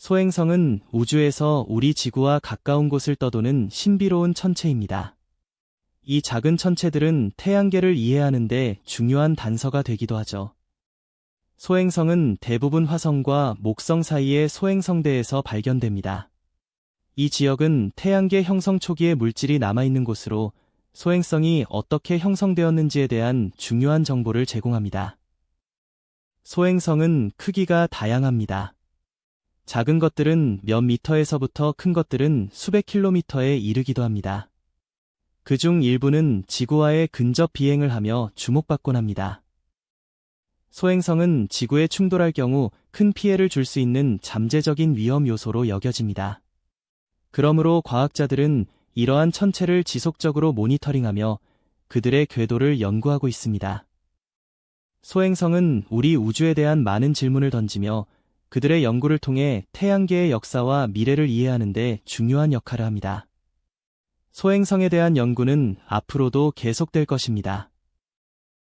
소행성은 우주에서 우리 지구와 가까운 곳을 떠도는 신비로운 천체입니다. 이 작은 천체들은 태양계를 이해하는데 중요한 단서가 되기도 하죠. 소행성은 대부분 화성과 목성 사이의 소행성대에서 발견됩니다. 이 지역은 태양계 형성 초기의 물질이 남아있는 곳으로 소행성이 어떻게 형성되었는지에 대한 중요한 정보를 제공합니다. 소행성은 크기가 다양합니다. 작은 것들은 몇 미터에서부터 큰 것들은 수백 킬로미터에 이르기도 합니다. 그 중 일부는 지구와의 근접 비행을 하며 주목받곤 합니다. 소행성은 지구에 충돌할 경우 큰 피해를 줄 수 있는 잠재적인 위험 요소로 여겨집니다. 그러므로 과학자들은 이러한 천체를 지속적으로 모니터링하며 그들의 궤도를 연구하고 있습니다. 소행성은 우리 우주에 대한 많은 질문을 던지며 그들의 연구를 통해 태양계의 역사와 미래를 이해하는 데 중요한 역할을 합니다. 소행성에 대한 연구는 앞으로도 계속될 것입니다.